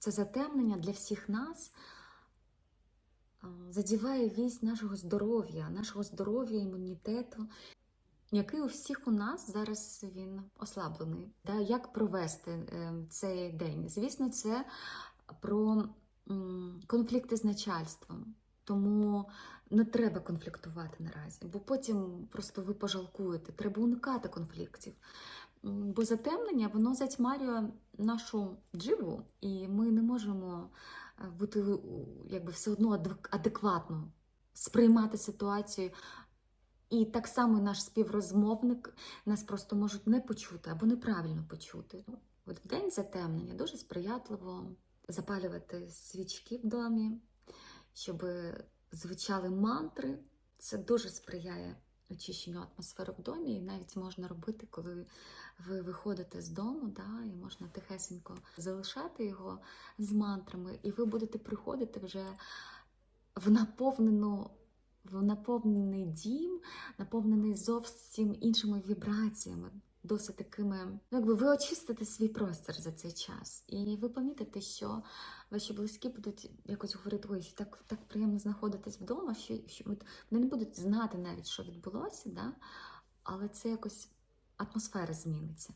це затемнення для всіх нас задіває вісь нашого здоров'я, нашого здоров'я, імунітету, який у всіх у нас зараз він ослаблений. Як провести е, цей день? Звісно, це про конфлікти з начальством. Тому не треба конфліктувати наразі, бо потім просто ви пожалкуєте. Треба уникати конфліктів. Бо затемнення воно затьмарює нашу дживу, і ми не можемо е, бути якби все одно адекватно сприймати ситуацію. І так само наш співрозмовник нас просто можуть не почути або неправильно почути. От в день затемнення дуже сприятливо запалювати свічки в домі, щоб звучали мантри. Це дуже сприяє очищенню атмосфери в домі, і навіть можна робити, коли ви виходите з дому, да, і можна тихесенько залишати його з мантрами, і ви будете приходити вже в наповнену. В наповнений дім, наповнений зовсім іншими вібраціями, досить такими. Ну, якби ви очистите свій простір за цей час, і ви помітите, що ваші близькі будуть якось говорити, ой, так, так приємно знаходитись вдома, що, що вони не будуть знати навіть, що відбулося, да? але це якось атмосфера зміниться.